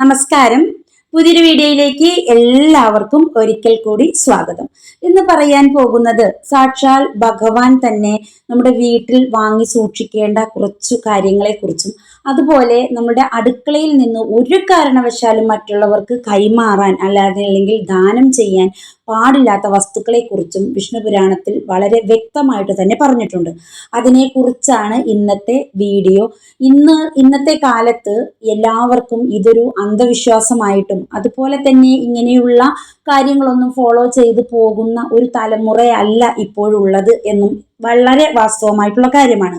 നമസ്കാരം. പുതിയൊരു വീഡിയോയിലേക്ക് എല്ലാവർക്കും ഒരിക്കൽ കൂടി സ്വാഗതം. ഇന്ന് പറയാൻ പോകുന്നത് സാക്ഷാൽ ഭഗവാൻ തന്നെ നമ്മുടെ വീട്ടിൽ വാങ്ങി സൂക്ഷിക്കേണ്ട കുറച്ചു കാര്യങ്ങളെക്കുറിച്ചും അതുപോലെ നമ്മുടെ അടുക്കളയിൽ നിന്ന് ഒരു കാരണവശാലും മറ്റുള്ളവർക്ക് കൈമാറാൻ അല്ലാതെ അല്ലെങ്കിൽ ദാനം ചെയ്യാൻ പാടില്ലാത്ത വസ്തുക്കളെക്കുറിച്ചും വിഷ്ണു പുരാണത്തിൽ വളരെ വ്യക്തമായിട്ട് തന്നെ പറഞ്ഞിട്ടുണ്ട്. അതിനെക്കുറിച്ചാണ് ഇന്നത്തെ വീഡിയോ. ഇന്ന് ഇന്നത്തെ കാലത്ത് എല്ലാവർക്കും ഇതൊരു അന്ധവിശ്വാസമായിട്ടും അതുപോലെ തന്നെ ഇങ്ങനെയുള്ള കാര്യങ്ങളൊന്നും ഫോളോ ചെയ്തു പോകുന്ന ഒരു തലമുറയല്ല ഇപ്പോഴുള്ളത് എന്നും വളരെ വാസ്തവമായിട്ടുള്ള കാര്യമാണ്.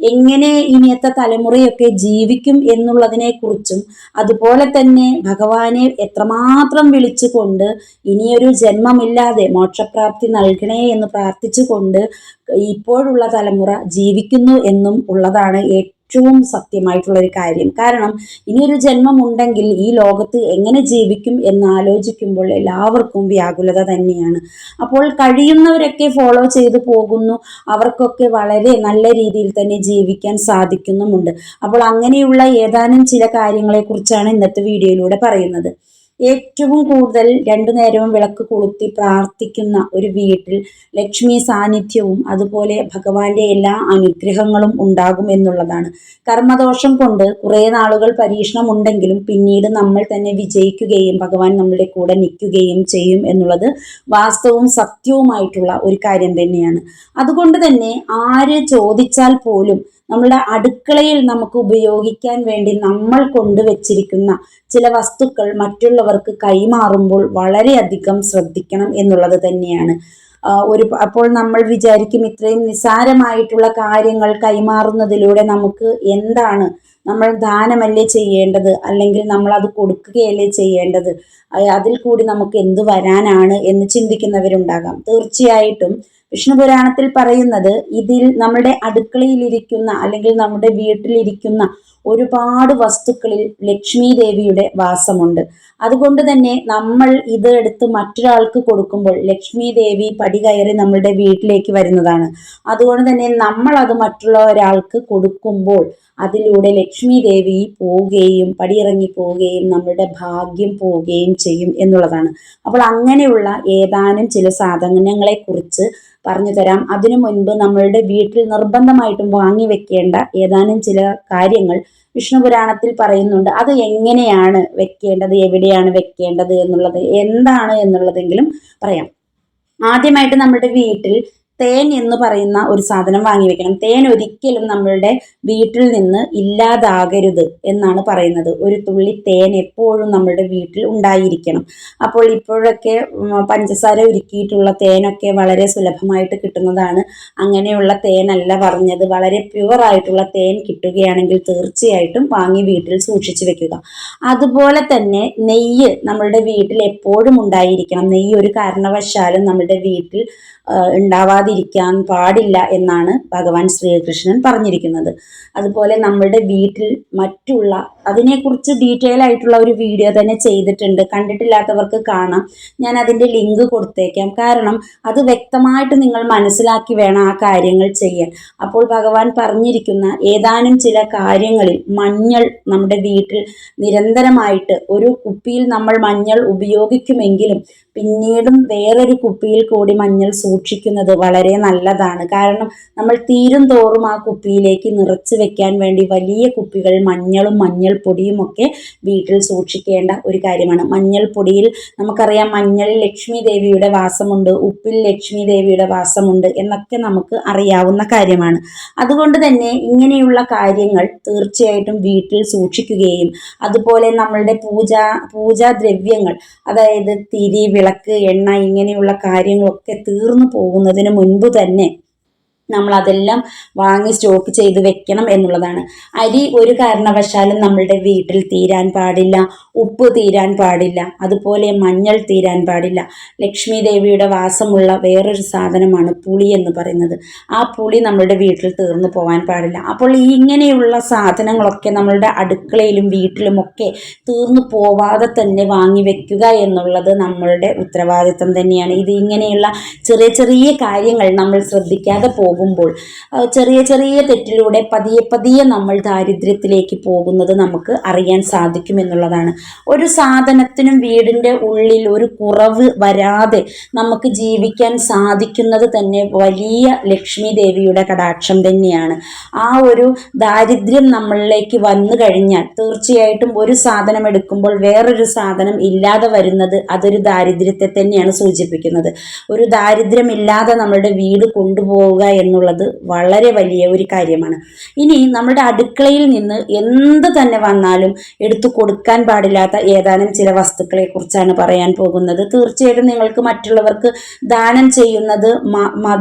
എങ്ങനെ ഇനിയത്തെ തലമുറയൊക്കെ ജീവിക്കും എന്നുള്ളതിനെ കുറിച്ചും അതുപോലെ തന്നെ ഭഗവാനെ എത്രമാത്രം വിളിച്ചുകൊണ്ട് ഇനിയൊരു ജന്മമില്ലാതെ മോക്ഷപ്രാപ്തി നൽകണേ എന്ന് പ്രാർത്ഥിച്ചുകൊണ്ട് ഇപ്പോഴുള്ള തലമുറ ജീവിക്കുന്നു എന്നും ഉള്ളതാണ് ഏറ്റവും സത്യമായിട്ടുള്ള ഒരു കാര്യം. കാരണം ഇനിയൊരു ജന്മം ഉണ്ടെങ്കിൽ ഈ ലോകത്ത് എങ്ങനെ ജീവിക്കും എന്ന് ആലോചിക്കുമ്പോൾ എല്ലാവർക്കും വ്യാകുലത തന്നെയാണ്. അപ്പോൾ കഴിയുന്നവരൊക്കെ ഫോളോ ചെയ്തു പോകുന്നു. അവർക്കൊക്കെ വളരെ നല്ല രീതിയിൽ തന്നെ ജീവിക്കാൻ സാധിക്കുന്നുമുണ്ട്. അപ്പോൾ അങ്ങനെയുള്ള ഏതാനും ചില കാര്യങ്ങളെ കുറിച്ചാണ് ഇന്നത്തെ വീഡിയോയിലൂടെ പറയുന്നത്. ഏറ്റവും കൂടുതൽ രണ്ടു നേരവും വിളക്ക് കൊളുത്തി പ്രാർത്ഥിക്കുന്ന ഒരു വീട്ടിൽ ലക്ഷ്മി സാന്നിധ്യവും അതുപോലെ ഭഗവാന്റെ എല്ലാ അനുഗ്രഹങ്ങളും ഉണ്ടാകും എന്നുള്ളതാണ്. കർമ്മദോഷം കൊണ്ട് കുറേ നാളുകൾ പരീക്ഷണം ഉണ്ടെങ്കിലും പിന്നീട് നമ്മൾ തന്നെ വിജയിക്കുകയും ഭഗവാൻ നമ്മളുടെ കൂടെ നിൽക്കുകയും ചെയ്യും എന്നുള്ളത് വാസ്തവവും സത്യവുമായിട്ടുള്ള ഒരു കാര്യം തന്നെയാണ്. അതുകൊണ്ട് തന്നെ ആര് ചോദിച്ചാൽ പോലും നമ്മുടെ അടുക്കളയിൽ നമുക്ക് ഉപയോഗിക്കാൻ വേണ്ടി നമ്മൾ കൊണ്ടുവച്ചിരിക്കുന്ന ചില വസ്തുക്കൾ മറ്റുള്ളവർക്ക് കൈമാറുമ്പോൾ വളരെയധികം ശ്രദ്ധിക്കണം എന്നുള്ളത് തന്നെയാണ്. ഒരു അപ്പോൾ നമ്മൾ വിചാരിക്കും ഇത്രയും നിസാരമായിട്ടുള്ള കാര്യങ്ങൾ കൈമാറുന്നതിലൂടെ നമുക്ക് എന്താണ് നമ്മൾ ദാനമല്ലേ ചെയ്യേണ്ടത്? അല്ലെങ്കിൽ നമ്മൾ അത് കൊടുക്കുകയല്ലേ ചെയ്യേണ്ടത്? അതിൽ കൂടി നമുക്ക് എന്ത് വരാനാണ് എന്ന് ചിന്തിക്കുന്നവരുണ്ടാകാം. തീർച്ചയായിട്ടും വിഷ്ണു പുരാണത്തിൽ പറയുന്നത് ഇതിൽ നമ്മുടെ അടുക്കളയിലിരിക്കുന്ന അല്ലെങ്കിൽ നമ്മുടെ വീട്ടിലിരിക്കുന്ന ഒരുപാട് വസ്തുക്കളിൽ ലക്ഷ്മി ദേവിയുടെ വാസമുണ്ട്. അതുകൊണ്ട് തന്നെ നമ്മൾ ഇത് എടുത്ത് മറ്റൊരാൾക്ക് കൊടുക്കുമ്പോൾ ലക്ഷ്മി ദേവി പടി കയറി നമ്മുടെ വീട്ടിലേക്ക് വരുന്നതാണ്. അതുകൊണ്ട് തന്നെ നമ്മൾ അത് മറ്റുള്ള ഒരാൾക്ക് കൊടുക്കുമ്പോൾ അതിലൂടെ ലക്ഷ്മി ദേവി പോവുകയും പടിയിറങ്ങി പോവുകയും നമ്മുടെ ഭാഗ്യം പോവുകയും ചെയ്യും എന്നുള്ളതാണ്. അപ്പോൾ അങ്ങനെയുള്ള ഏതാനും ചില സാധനങ്ങളെക്കുറിച്ച് പറഞ്ഞു തരാം. അതിനു മുൻപ് നമ്മളുടെ വീട്ടിൽ നിർബന്ധമായിട്ടും വാങ്ങി വെക്കേണ്ട ഏതാനും ചില കാര്യങ്ങൾ വിഷ്ണു പുരാണത്തിൽ പറയുന്നുണ്ട്. അത് എങ്ങനെയാണ് വെക്കേണ്ടത് എവിടെയാണ് വെക്കേണ്ടത് എന്നുള്ളത് എന്താണ് എന്നുള്ളതെങ്കിലും പറയാം. ആദ്യമായിട്ട് നമ്മുടെ വീട്ടിൽ തേൻ എന്ന് പറയുന്ന ഒരു സാധനം വാങ്ങി വെക്കണം. തേൻ ഒരിക്കലും നമ്മളുടെ വീട്ടിൽ നിന്ന് ഇല്ലാതാകരുത് എന്നാണ് പറയുന്നത്. ഒരു തുള്ളി തേൻ എപ്പോഴും നമ്മളുടെ വീട്ടിൽ ഉണ്ടായിരിക്കണം. അപ്പോൾ ഇപ്പോഴൊക്കെ പഞ്ചസാര ഒരുക്കിയിട്ടുള്ള തേനൊക്കെ വളരെ സുലഭമായിട്ട് കിട്ടുന്നതാണ്. അങ്ങനെയുള്ള തേനല്ല പറഞ്ഞത്. വളരെ പ്യുവർ ആയിട്ടുള്ള തേൻ കിട്ടുകയാണെങ്കിൽ തീർച്ചയായിട്ടും വാങ്ങി വീട്ടിൽ സൂക്ഷിച്ചു വെക്കുക. അതുപോലെ തന്നെ നെയ്യ് നമ്മളുടെ വീട്ടിൽ എപ്പോഴും ഉണ്ടായിരിക്കണം. നെയ്യ് ഒരു കാരണവശാലും നമ്മളുടെ വീട്ടിൽ ഉണ്ടാവാതിരിക്കാൻ പാടില്ല എന്നാണ് ഭഗവാൻ ശ്രീകൃഷ്ണൻ പറഞ്ഞിരിക്കുന്നത്. അതുപോലെ നമ്മുടെ വീട്ടിൽ മറ്റുള്ള അതിനെക്കുറിച്ച് ഡീറ്റെയിൽ ആയിട്ടുള്ള ഒരു വീഡിയോ തന്നെ ചെയ്തിട്ടുണ്ട്. കണ്ടിട്ടില്ലാത്തവർക്ക് കാണാം. ഞാൻ അതിന്റെ ലിങ്ക് കൊടുത്തേക്കാം. കാരണം അത് വ്യക്തമായിട്ട് നിങ്ങൾ മനസ്സിലാക്കി വേണം ആ കാര്യങ്ങൾ ചെയ്യാൻ. അപ്പോൾ ഭഗവാൻ പറഞ്ഞിരിക്കുന്ന ഏതാനും ചില കാര്യങ്ങളിൽ മഞ്ഞൾ നമ്മുടെ വീട്ടിൽ നിരന്തരമായിട്ട് ഒരു കുപ്പിയിൽ നമ്മൾ മഞ്ഞൾ ഉപയോഗിക്കുമെങ്കിലും പിന്നീടും വേറൊരു കുപ്പിയിൽ കൂടി മഞ്ഞൾ സൂക്ഷിക്കുന്നത് വളരെ നല്ലതാണ്. കാരണം നമ്മൾ തീരും തോറും ആ കുപ്പിയിലേക്ക് നിറച്ച് വെക്കാൻ വേണ്ടി വലിയ കുപ്പികൾ മഞ്ഞളും മഞ്ഞൾപ്പൊടിയും ഒക്കെ വീട്ടിൽ സൂക്ഷിക്കേണ്ട ഒരു കാര്യമാണ്. മഞ്ഞൾപ്പൊടിയിൽ നമുക്കറിയാം മഞ്ഞളിൽ ലക്ഷ്മി ദേവിയുടെ വാസമുണ്ട് ഉപ്പിൽ ലക്ഷ്മി ദേവിയുടെ വാസമുണ്ട് എന്നൊക്കെ നമുക്ക് അറിയാവുന്ന കാര്യമാണ്. അതുകൊണ്ട് തന്നെ ഇങ്ങനെയുള്ള കാര്യങ്ങൾ തീർച്ചയായിട്ടും വീട്ടിൽ സൂക്ഷിക്കുകയും അതുപോലെ നമ്മളുടെ പൂജ ദ്രവ്യങ്ങൾ അതായത് തിരി വിളക്ക് എണ്ണ ഇങ്ങനെയുള്ള കാര്യങ്ങളൊക്കെ തീർന്നു പോകുന്നതിന് മുൻപ് തന്നെ നമ്മൾ അതെല്ലാം വാങ്ങി സ്റ്റോക്ക് ചെയ്ത് വെക്കണം എന്നുള്ളതാണ്. അരി ഒരു കാരണവശാലും നമ്മളുടെ വീട്ടിൽ തീരാൻ പാടില്ല ഉപ്പ് തീരാൻ പാടില്ല അതുപോലെ മഞ്ഞൾ തീരാൻ പാടില്ല. ലക്ഷ്മി ദേവിയുടെ വാസമുള്ള വേറൊരു സാധനമാണ് പുളി എന്ന് പറയുന്നത്. ആ പുളി നമ്മളുടെ വീട്ടിൽ തീർന്നു പോകാൻ പാടില്ല. അപ്പോൾ ഈ ഇങ്ങനെയുള്ള സാധനങ്ങളൊക്കെ നമ്മളുടെ അടുക്കളയിലും വീട്ടിലുമൊക്കെ തീർന്നു പോവാതെ തന്നെ വാങ്ങി വെക്കുക എന്നുള്ളത് നമ്മളുടെ ഉത്തരവാദിത്വം തന്നെയാണ്. ഇത് ഇങ്ങനെയുള്ള ചെറിയ ചെറിയ കാര്യങ്ങൾ നമ്മൾ ശ്രദ്ധിക്കാതെ പോകും പോകുമ്പോൾ ചെറിയ ചെറിയ തെറ്റിലൂടെ പതിയെ പതിയെ നമ്മൾ ദാരിദ്ര്യത്തിലേക്ക് പോകുന്നത് നമുക്ക് അറിയാൻ സാധിക്കും എന്നുള്ളതാണ്. ഒരു സാധനത്തിനും വീടിന്റെ ഉള്ളിൽ ഒരു കുറവ് വരാതെ നമുക്ക് ജീവിക്കാൻ സാധിക്കുന്നത് തന്നെ വലിയ ലക്ഷ്മി ദേവിയുടെ കടാക്ഷം തന്നെയാണ്. ആ ഒരു ദാരിദ്ര്യം നമ്മളിലേക്ക് വന്നു കഴിഞ്ഞാൽ തീർച്ചയായിട്ടും ഒരു സാധനം എടുക്കുമ്പോൾ വേറൊരു സാധനം ഇല്ലാതെ വരുന്നത് അതൊരു ദാരിദ്ര്യത്തെ തന്നെയാണ് സൂചിപ്പിക്കുന്നത്. ഒരു ദാരിദ്ര്യമില്ലാതെ നമ്മളുടെ വീട് കൊണ്ടുപോവുക എന്നുള്ളത് വളരെ വലിയ ഒരു കാര്യമാണ്. ഇനി നമ്മുടെ അടുക്കളയിൽ നിന്ന് എന്ത് തന്നെ വന്നാലും എടുത്തു കൊടുക്കാൻ പാടില്ലാത്ത ഏതാനും ചില വസ്തുക്കളെ കുറിച്ചാണ് പറയാൻ പോകുന്നത്. തീർച്ചയായിട്ടും നിങ്ങൾക്ക് മറ്റുള്ളവർക്ക് ദാനം ചെയ്യുന്നത്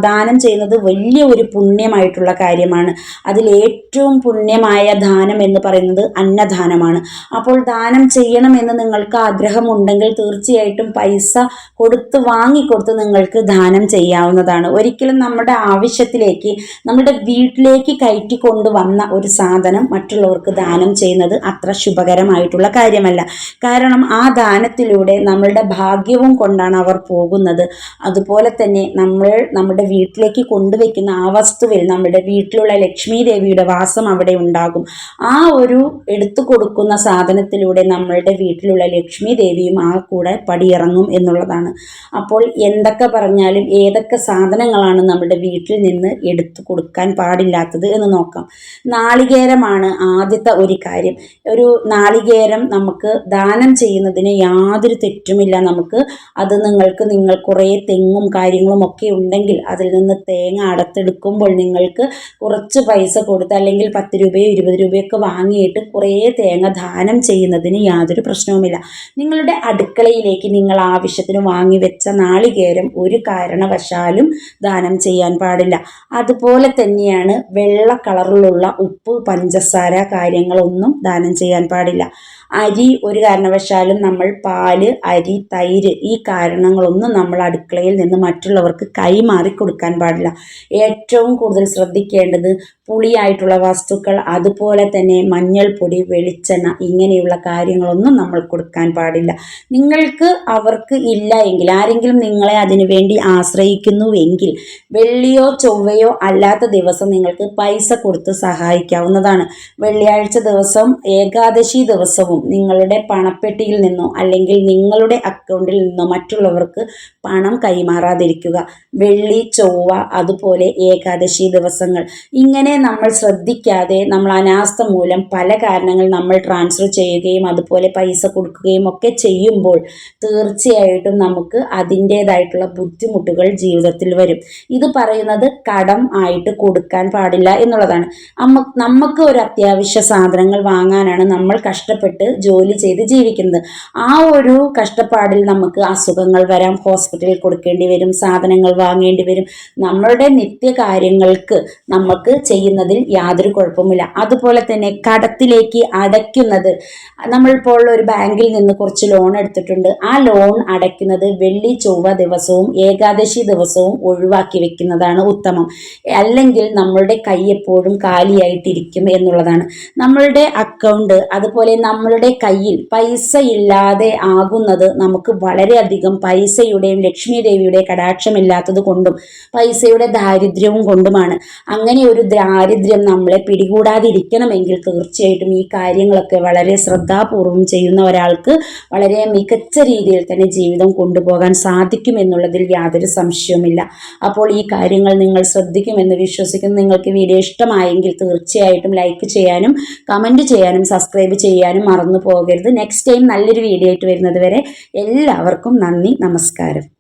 ദാനം ചെയ്യുന്നത് വലിയ ഒരു പുണ്യമായിട്ടുള്ള കാര്യമാണ്. അതിൽ ഏറ്റവും പുണ്യമായ ദാനം എന്ന് പറയുന്നത് അന്നദാനമാണ്. അപ്പോൾ ദാനം ചെയ്യണമെന്ന് നിങ്ങൾക്ക് ആഗ്രഹമുണ്ടെങ്കിൽ തീർച്ചയായിട്ടും പൈസ കൊടുത്ത് വാങ്ങിക്കൊടുത്ത് നിങ്ങൾക്ക് ദാനം ചെയ്യാവുന്നതാണ്. ഒരിക്കലും നമ്മുടെ ആവശ്യത്തിലേക്ക് നമ്മുടെ വീട്ടിലേക്ക് കയറ്റി കൊണ്ടുവന്ന ഒരു സാധനം മറ്റുള്ളവർക്ക് ദാനം ചെയ്യുന്നത് അത്ര ശുഭകരമായിട്ടുള്ള കാര്യമല്ല. കാരണം ആ ദാനത്തിലൂടെ നമ്മളുടെ ഭാഗ്യവും കൊണ്ടാണ് അവർ പോകുന്നത്. അതുപോലെ തന്നെ നമ്മൾ നമ്മുടെ വീട്ടിലേക്ക് കൊണ്ടുവയ്ക്കുന്ന ആ വസ്തുവിൽ നമ്മുടെ വീട്ടിലുള്ള ലക്ഷ്മി ദേവിയുടെ വാസം അവിടെ ഉണ്ടാകും. ആ ഒരു എടുത്തു കൊടുക്കുന്ന സാധനത്തിലൂടെ നമ്മളുടെ വീട്ടിലുള്ള ലക്ഷ്മി ദേവിയും ആ കൂടെ പടിയിറങ്ങും എന്നുള്ളതാണ്. അപ്പോൾ എന്തൊക്കെ പറഞ്ഞാലും ഏതൊക്കെ സാധനങ്ങളാണ് നമ്മുടെ വീട്ടിൽ നിന്ന് എടുത്തു കൊടുക്കാൻ പാടില്ലാത്തത് എന്ന് നോക്കാം. നാളികേരമാണ് ആദ്യത്തെ ഒരു കാര്യം. ഒരു നാളികേരം നമുക്ക് ദാനം ചെയ്യുന്നതിന് യാതൊരു തെറ്റുമില്ല. നമുക്ക് അത് നിങ്ങൾക്ക് നിങ്ങൾ കുറേ തെങ്ങും കാര്യങ്ങളും ഒക്കെ ഉണ്ടെങ്കിൽ അതിൽ നിന്ന് തേങ്ങ അടത്തെടുക്കുമ്പോൾ നിങ്ങൾക്ക് കുറച്ച് പൈസ കൊടുത്ത് അല്ലെങ്കിൽ പത്ത് രൂപയോ ഇരുപത് രൂപയൊക്കെ വാങ്ങിയിട്ട് കുറേ തേങ്ങ ദാനം ചെയ്യുന്നതിന് യാതൊരു പ്രശ്നവുമില്ല. നിങ്ങളുടെ അടുക്കളയിലേക്ക് നിങ്ങൾ ആവശ്യത്തിന് വാങ്ങി വെച്ച നാളികേരം ഒരു കാരണവശാലും ദാനം ചെയ്യാൻ പാടില്ല. അതുപോലെ തന്നെയാണ് വെള്ള കളറിലുള്ള ഉപ്പ് പഞ്ചസാര കാര്യങ്ങളൊന്നും ദാനം ചെയ്യാൻ പാടില്ല. അരി ഒരു കാരണവശാലും നമ്മൾ പാൽ അരി തൈര് ഈ കാരണങ്ങളൊന്നും നമ്മൾ അടുക്കളയിൽ നിന്ന് മറ്റുള്ളവർക്ക് കൈമാറി കൊടുക്കാൻ പാടില്ല. ഏറ്റവും കൂടുതൽ ശ്രദ്ധിക്കേണ്ടത് പുളിയായിട്ടുള്ള വസ്തുക്കൾ അതുപോലെ തന്നെ മഞ്ഞൾപ്പൊടി വെളിച്ചെണ്ണ ഇങ്ങനെയുള്ള കാര്യങ്ങളൊന്നും നമ്മൾ കൊടുക്കാൻ പാടില്ല. നിങ്ങൾക്ക് അവർക്ക് ഇല്ല എങ്കിൽ ആരെങ്കിലും നിങ്ങളെ അതിനു വേണ്ടി ആശ്രയിക്കുന്നുവെങ്കിൽ വെള്ളിയോ ചൊവ്വയോ അല്ലാത്ത ദിവസം നിങ്ങൾക്ക് പൈസ കൊടുത്ത് സഹായിക്കാവുന്നതാണ്. വെള്ളിയാഴ്ച ദിവസം ഏകാദശി ദിവസവും നിങ്ങളുടെ പണപ്പെട്ടിയിൽ നിന്നോ അല്ലെങ്കിൽ നിങ്ങളുടെ അക്കൗണ്ടിൽ നിന്നോ മറ്റുള്ളവർക്ക് പണം കൈമാറാതിരിക്കുക. വെള്ളി ചൊവ്വ അതുപോലെ ഏകാദശി ദിവസങ്ങൾ. ഇങ്ങനെ നമ്മൾ ശ്രദ്ധിക്കാതെ നമ്മൾ അനാസ്ഥ മൂലം പല കാരണങ്ങൾ നമ്മൾ ട്രാൻസ്ഫർ ചെയ്യുകയും അതുപോലെ പൈസ കൊടുക്കുകയും ഒക്കെ ചെയ്യുമ്പോൾ തീർച്ചയായിട്ടും നമുക്ക് അതിന്റേതായിട്ടുള്ള ബുദ്ധിമുട്ടുകൾ ജീവിതത്തിൽ വരും. ഇത് പറയുന്നത് കടം ആയിട്ട് കൊടുക്കാൻ പാടില്ല എന്നുള്ളതാണ്. നമുക്ക് ഒരു അത്യാവശ്യ സാധനങ്ങൾ വാങ്ങാനാണ് നമ്മൾ കഷ്ടപ്പെട്ട് ജോലി ചെയ്ത് ജീവിക്കുന്നത്. ആ ഒരു കഷ്ടപ്പാടിൽ നമുക്ക് അസുഖങ്ങൾ വരാം ഹോസ്പിറ്റലിൽ കൊടുക്കേണ്ടി വരും സാധനങ്ങൾ വാങ്ങേണ്ടി വരും. നമ്മളുടെ നിത്യകാര്യങ്ങൾക്ക് നമുക്ക് ചെയ്യുന്നതിൽ യാതൊരു കുഴപ്പമില്ല അതുപോലെ തന്നെ കടത്തിലേക്ക് അടയ്ക്കുന്നത്. നമ്മളിപ്പോൾ ഒരു ബാങ്കിൽ നിന്ന് കുറച്ച് ലോൺ എടുത്തിട്ടുണ്ട്. ആ ലോൺ അടയ്ക്കുന്നത് വെള്ളി ചൊവ്വ ദിവസവും ഏകാദശി ദിവസവും ഒഴിവാക്കി വെക്കുന്നതാണ് ഉത്തമം. അല്ലെങ്കിൽ നമ്മളുടെ കൈ എപ്പോഴും കാലിയായിട്ടിരിക്കും എന്നുള്ളതാണ്. നമ്മളുടെ അക്കൗണ്ട് അതുപോലെ നമ്മളുടെ കയ്യിൽ പൈസ ഇല്ലാതെ ആകുന്നത് നമുക്ക് വളരെയധികം പൈസയുടെയും ലക്ഷ്മി ദേവിയുടെ കടാക്ഷമില്ലാത്തത് കൊണ്ടും പൈസയുടെ ദാരിദ്ര്യവും കൊണ്ടുമാണ്. അങ്ങനെ ഒരു ദാരിദ്ര്യം നമ്മളെ പിടികൂടാതിരിക്കണമെങ്കിൽ തീർച്ചയായിട്ടും ഈ കാര്യങ്ങളൊക്കെ വളരെ ശ്രദ്ധാപൂർവം ചെയ്യുന്ന ഒരാൾക്ക് വളരെ മികച്ച രീതിയിൽ തന്നെ ജീവിതം കൊണ്ടുപോകാൻ സാധിക്കും എന്നുള്ളതിൽ യാതൊരു സംശയവുമില്ല. അപ്പോൾ ഈ കാര്യങ്ങൾ നിങ്ങൾ ശ്രദ്ധിക്കുമെന്ന് വിശ്വസിക്കുന്നു. നിങ്ങൾക്ക് വീഡിയോ ഇഷ്ടമായെങ്കിൽ തീർച്ചയായിട്ടും ലൈക്ക് ചെയ്യാനും കമന്റ് ചെയ്യാനും സബ്സ്ക്രൈബ് ചെയ്യാനും മറന്നു പോകരുത്. നെക്സ്റ്റ് ടൈം നല്ലൊരു വീഡിയോ ആയിട്ട് വരുന്നത് വരെ എല്ലാവർക്കും നന്ദി നമസ്കാരം.